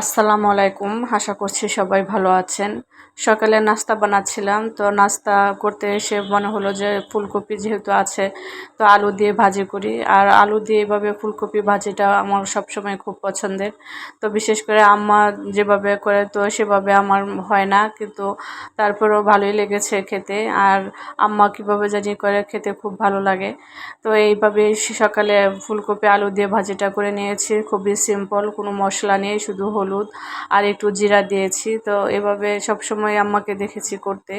আসসালামু আলাইকুম, আশা করছি সবাই ভালো আছেন। সকালে নাস্তা বানাচ্ছিলাম, তো নাস্তা করতে এসে মনে হলো যে ফুলকপি যেহেতু আছে, তো আলু দিয়ে ভাজি করি। আর আলু দিয়ে এভাবে ফুলকপি ভাজিটা আমার সবসময় খুব পছন্দের। তো বিশেষ করে আম্মা যেভাবে করে, তো সেভাবে আমার হয় না, কিন্তু তারপরেও ভালোই লেগেছে খেতে। আর আম্মা কীভাবে জানি করে, খেতে খুব ভালো লাগে। তো এইভাবে সকালে ফুলকপি আলু দিয়ে ভাজিটা করে নিয়েছি, খুবই সিম্পল, কোনো মশলা নেই, শুধু হলুদ আর একটু জিরা দিয়েছি। তো এভাবে সবসময় আম্মাকে দেখেছি করতে।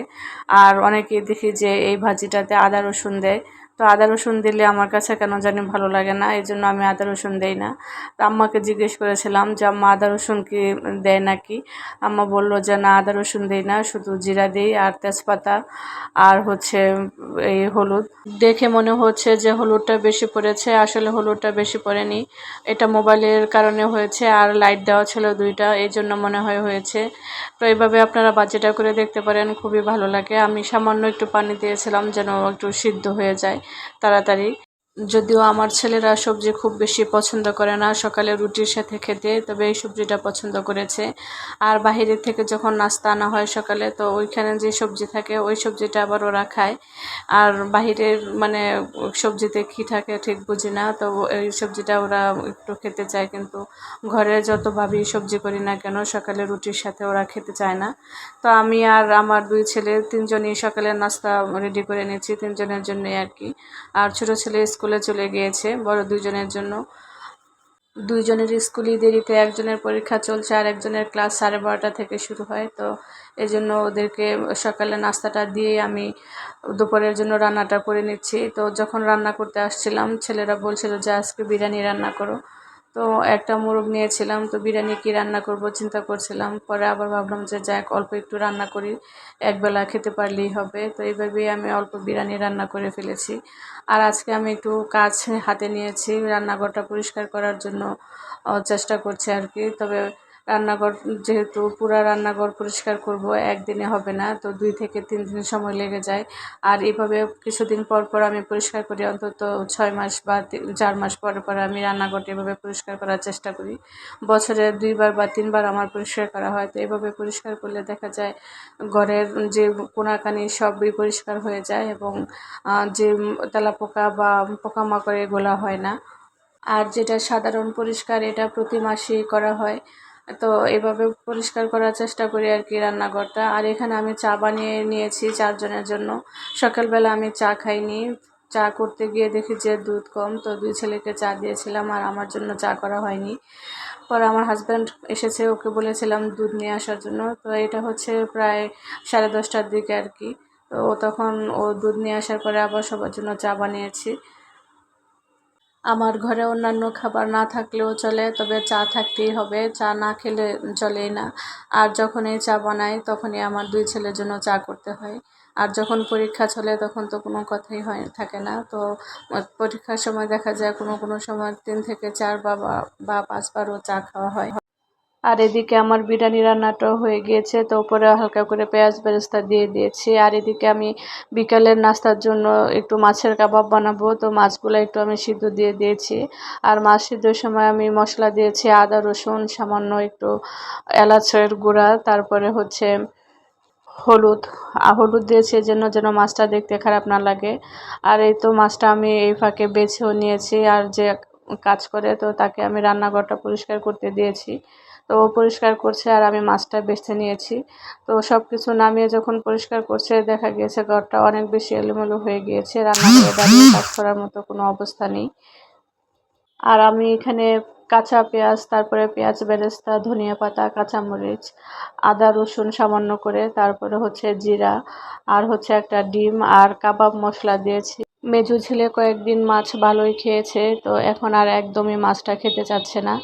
আর অনেকে দেখি যে এই ভাজিটাতে আদা রসুন দেয়। তো আদা রসুন দিলে আমার কাছে কেন জানি ভালো লাগে না, এই জন্য আমি আদা রসুন দেই না। তো আম্মাকে জিজ্ঞেস করেছিলাম যে, আম্মা, আদা রসুন কি দেয় নাকি? আম্মা বলল যে, না, আদা রসুন দেই না, শুধু জিরা দিই আর তেজপাতা আর হচ্ছে এই হলুদ। দেখে মনে হচ্ছে যে, হলুদটা বেশি পড়েছে। আসলে হলুদটা বেশি পড়েনি। এটা মোবাইলের কারণে হয়েছে আর লাইট দেওয়া ছিল দুইটা, এই জন্য মনে হয় হয়েছে। তো এইভাবে আপনারা বাজিটা করে দেখতে পারেন, খুবই ভালো লাগে। আমি সামান্য একটু পানি দিয়েছিলাম যেন একটু সিদ্ধ হয়ে যায়। তাড়াতাড়ি যদিও আমার ছেলেরা সবজি খুব বেশি পছন্দ করে না, সকালে রুটির সাথে খেতে, তবে এই সবজিটা পছন্দ করেছে। আর বাহিরের থেকে যখন নাস্তা আনা হয় সকালে, তো ওইখানে যে সবজি থাকে, ওই সবজিটা আবার ওরা খায়। আর বাহিরের মানে সবজিতে কী থাকে ঠিক বুঝি না, তো এই সবজিটা ওরা একটু খেতে চায়। কিন্তু ঘরে যতভাবেই সবজি করি না কেন, সকালে রুটির সাথে ওরা খেতে চায় না। তো আমি আর আমার দুই ছেলে, তিনজনই সকালের নাস্তা রেডি করে নিয়েছি, তিনজনের জন্যই আর কি। আর ছোটো ছেলে স্কুলে চলে গিয়েছে। বড় দুজনের জন্য। দুইজনের স্কুলই দেরিতে, একজনের পরীক্ষা চলছে আর একজনের ক্লাস সাড়ে বারোটা থেকে শুরু হয়। তো এই জন্য ওদেরকে সকালে নাস্তাটা দিয়ে আমি দুপুরের জন্য রান্নাটা করে নিচ্ছি। তো যখন রান্না করতে আসছিলাম, ছেলেরা বলছিল যে, আজকে বিরিয়ানি রান্না করো। তো একটা মোরগ নিয়েছিলাম, তো বিরিয়ানি কী রান্না করব চিন্তা করছিলাম। পরে আবার ভাবলাম যে যাক অল্প একটু রান্না করি, একবেলা খেতে পারলেই হবে। তো এইভাবেই আমি অল্প বিরিয়ানি রান্না করে ফেলেছি। আর আজকে আমি একটু কাজ হাতে নিয়েছি, রান্নাঘরটা পরিষ্কার করার জন্য চেষ্টা করছি আর কি। তবে রান্নাঘর যেহেতু পুরো রান্নাঘর পরিষ্কার করব, একদিনে হবে না, তো দুই থেকে তিন দিন সময় লেগে যায়। আর এভাবে কিছুদিন পর পর আমি পরিষ্কার করি, অন্তত ছয় মাস বা চার মাস পরে পরে আমি রান্নাঘরটা এভাবে পরিষ্কার করার চেষ্টা করি। বছরে দুইবার বা তিনবার আমার পরিষ্কার করা হয়, তো এভাবে পরিষ্কার করলে দেখা যায় ঘরের যে কোনাকানি সবই পরিষ্কার হয়ে যায় এবং যে তেলাপোকা বা পোকামাকড় এগুলো হয় না। আর যেটা সাধারণ পরিষ্কার, এটা প্রতি মাসেই করা হয়। তো এভাবে পরিষ্কার করার চেষ্টা করি আর কি রান্নাঘরটা। আর এখানে আমি চা বানিয়ে নিয়েছি চারজনের জন্য। সকালবেলা আমি চা খাইনি। চা করতে গিয়ে দেখি যে দুধ কম, তো দুই ছেলেকে চা দিয়েছিলাম আর আমার জন্য চা করা হয়নি। পরে আমার হাজব্যান্ড এসেছে, ওকে বলেছিলাম দুধ নিয়ে আসার জন্য। তো এটা হচ্ছে প্রায় সাড়ে দশটার দিকে আর কি। তো তখন ও দুধ নিয়ে আসার পরে আবার সবার জন্য চা বানিয়েছি। আমার ঘরে অন্যান্য খাবার না থাকলেও চলে, তবে চা থাকতেই হবে। চা না খেলে চলেই না। আর যখন এই চা বানাই, তখনই আমার দুই ছেলের জন্য চা করতে হয়। আর যখন পরীক্ষা চলে, তখন তো কোনো কথাই হয়, থাকে না। তো পরীক্ষার সময় দেখা যায়, কোনো কোনো সময় তিন থেকে চার বা বা পাঁচবারও চা খাওয়া হয়। আর এদিকে আমার বিরিয়ানি রান্নাটাও হয়ে গিয়েছে, তো উপরে হালকা করে পেঁয়াজ বেরেস্তা দিয়ে দিয়েছি। আর এদিকে আমি বিকালের নাস্তার জন্য একটু মাছের কাবাব বানাবো, তো মাছগুলো একটু আমি সিদ্ধ দিয়ে দিয়েছি। আর মাছ সিদ্ধর সময় আমি মশলা দিয়েছি আদা, রসুন, সামান্য একটু এলাচের গুঁড়া, তারপরে হচ্ছে হলুদ। হলুদ দিয়েছি জন্য যেন মাছটা দেখতে খারাপ না লাগে। আর এই তো মাছটা আমি এই ফাঁকে বেছেও নিয়েছি, আর যে কাজ করে তো তাকে আমি রান্নাঘরটা পরিষ্কার করতে দিয়েছি। তো পরিষ্কার করছে আর আমি মাছটা বেছে নিয়েছি। তো সব কিছু নামিয়ে যখন পরিষ্কার করছে, দেখা গিয়েছে ঘরটা অনেক বেশি এলোমেলো হয়ে গিয়েছে, রান্নাঘরে দাঁড়িয়ে কাজ করার মতো কোনো অবস্থা নেই। আর আমি এখানে কাঁচা পেঁয়াজ, তারপরে পেঁয়াজ বেরেস্তা, ধনিয়া পাতা, কাঁচামরিচ, আদা, রসুন সামান্য করে, তারপরে হচ্ছে জিরা, আর হচ্ছে একটা ডিম আর কাবাব মশলা দিয়েছি। মেজু ছেলে কয়েকদিন মাছ ভালোই খেয়েছে, তো এখন আর একদমই মাছটা খেতে চাচ্ছে না।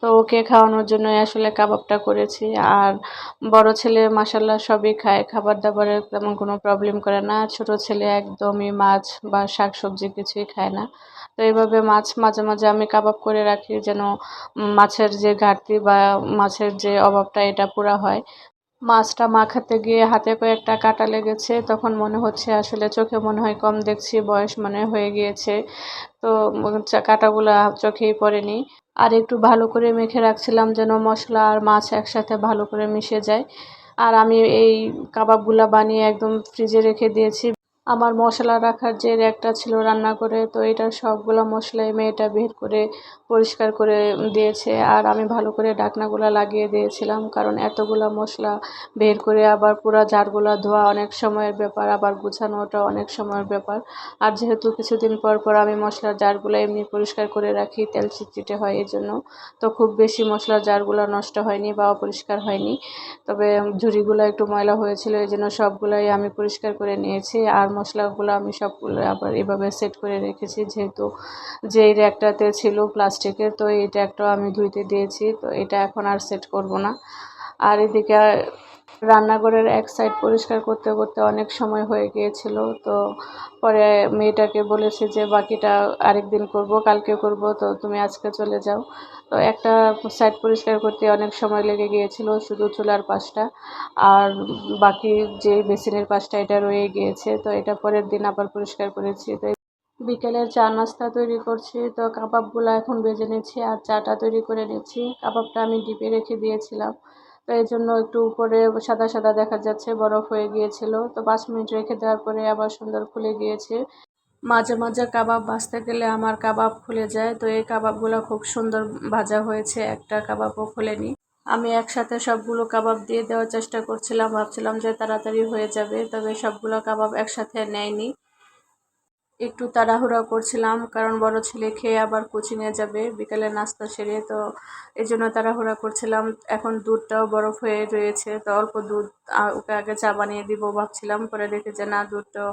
তো ওকে খাওয়ানোর জন্যই আসলে কাবাবটা করেছি। আর বড় ছেলে মাসাল্লাহ সবই খায় খাবার দাবারের তেমন কোনো প্রবলেম করে না। ছোট ছেলে একদমই মাছ বা শাক সবজি কিছুই খায় না। তো এইভাবে মাছ মাঝে মাঝে আমি কাবাব করে রাখি যেন মাছের যে ঘাটতি বা মাছের যে অভাবটা এটা পুরা হয়। মাছটা মাখাতে গিয়ে হাতে কয়েকটা কাটা লেগেছে। তখন মনে হচ্ছে আসলে চোখে মনে হয় কম দেখছি, বয়স মনে হয়ে গিয়েছে। তো কাটাগুলো চোখেই পড়েনি। আর একটু ভালো করে মেখে রাখছিলাম যেন মশলা আর মাছ একসাথে ভালো করে মিশে যায়। আর আমি এই কাবাবগুলো বানিয়ে একদম ফ্রিজে রেখে দিয়েছি। আমার মশলা রাখার যে র্যাকটা ছিল রান্না করে, তো এটার সবগুলো মশলাই মেয়েটা বের করে পরিষ্কার করে দিয়েছে। আর আমি ভালো করে ডাকনাগুলো লাগিয়ে দিয়েছিলাম, কারণ এতগুলো মশলা বের করে আবার পুরো জারগুলো ধোয়া অনেক সময়ের ব্যাপার, আবার গুছানোটা অনেক সময়ের ব্যাপার। আর যেহেতু কিছুদিন পর পর আমি মশলার জারগুলো এমনি পরিষ্কার করে রাখি, তেল চিটচিটে হয় এই জন্য তো খুব বেশি মশলার জারগুলো নষ্ট হয়নি বা অপরিষ্কার হয়নি। তবে ঝুড়িগুলো একটু ময়লা হয়েছিল এই জন্য সবগুলোই আমি পরিষ্কার করে নিয়েছি। আর মশলাগুলো আমি সবগুলো আবার এভাবে সেট করে রেখেছি, যেহেতু যেই র্যাকটাতে ছিল প্লাস্টিকের তো এই ট্যাগটাও আমি ধুইতে দিয়েছি, তো এটা এখন আর সেট করব না। আর এদিকে রান্নাঘরের এক সাইড পরিষ্কার করতে করতে অনেক সময় হয়ে গিয়েছিল। তো পরে মেয়েটাকে বলেছে যে, বাকিটা আরেক দিন করব, কালকে করব, তো তুমি আজকে চলে যাও। তো একটা সাইড পরিষ্কার করতে অনেক সময় লেগে গিয়েছিল, শুধু চুলার পাশটা। আর বাকি যে বেসিনের পাশটা, এটা রয়ে গিয়েছে। তো এটা পরের দিন আবার পরিষ্কার করেছি। তো বিকেলের চা নাস্তা তৈরি করছি। তো কাবাবগুলো এখন বেজে নিচ্ছি আর চাটা তৈরি করে নিচ্ছি। কাবাবটা আমি ডিপে রেখে দিয়েছিলাম। তো এই জন্য একটু উপরে সাদা সাদা দেখা যাচ্ছে, বরফ হয়ে গিয়েছিল। তো পাঁচ মিনিট রেখে দেওয়ার পরে আবার সুন্দর খুলে গিয়েছে। মাঝে মাঝে কাবাব ভাজতে গেলে আমার কাবাব খুলে যায়। তো এই কাবাবগুলো খুব সুন্দর ভাজা হয়েছে, একটা কাবাবও খুলেনি। আমি একসাথে সবগুলো কাবাব দিয়ে দেওয়ার চেষ্টা করছিলাম, ভাবছিলাম যে তাড়াতাড়ি হয়ে যাবে, তবে সবগুলো কাবাব একসাথে নেয়নি। একটু তাড়াহুড়া করছিলাম, কারণ বড় ছেলে খেয়ে আবার কোচিংয়ে যাবে, বিকালে নাস্তা সেরে, তো এই জন্য তাড়াহুড়া করছিলাম। এখন দুধটাও বরফ হয়ে রয়েছে, তো অল্প দুধ ওকে আগে চা বানিয়ে দিব ভাবছিলাম, পরে দেখে যে না, দুধটাও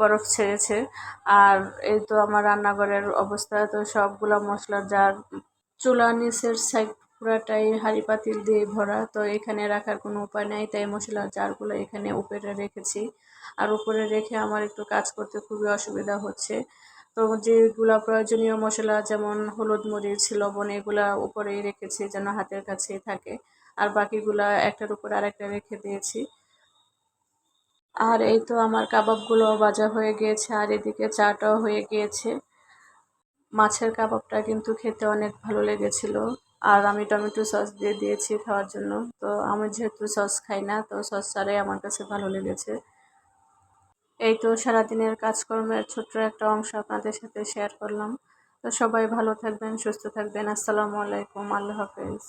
বরফ ছেড়েছে। আর এই তো আমার রান্নাঘরের অবস্থা, তো সবগুলো মশলা যার চুলা নিচের সাইড পুরাটাই হাঁড়ি পাতিল দিয়ে ভরা, তো এখানে রাখার কোনো উপায় নেই, তাই মশলার জারগুলো এখানে উপরে রেখেছি। আর উপরে রেখে আমার একটু কাজ করতে খুবই অসুবিধা হচ্ছে। তো যেগুলো প্রয়োজনীয় মশলা, যেমন হলুদ মরিচ, লবণ, এগুলা উপরেই রেখেছি যেন হাতের কাছেই থাকে। আর বাকিগুলা একটার উপর আরেকটা রেখে দিয়েছি। আর এই তো আমার কাবাবগুলো ভাজা হয়ে গিয়েছে, আর এদিকে চাটাও হয়ে গিয়েছে। মাছের কাবাবটা কিন্তু খেতে অনেক ভালো লেগেছিল। আর আমি টমেটো সস দিয়ে দিয়েছি খাওয়ার জন্য। তো আমি যেহেতু সস খাই না, তো সস ছাড়াই আমার কাছে ভালো লেগেছে। এই তো সারাদিনের কাজকর্মের ছোট্ট একটা অংশ আপনাদের সাথে শেয়ার করলাম। তো সবাই ভালো থাকবেন, সুস্থ থাকবেন। আসসালামু আলাইকুম, আল্লাহ হাফেজ।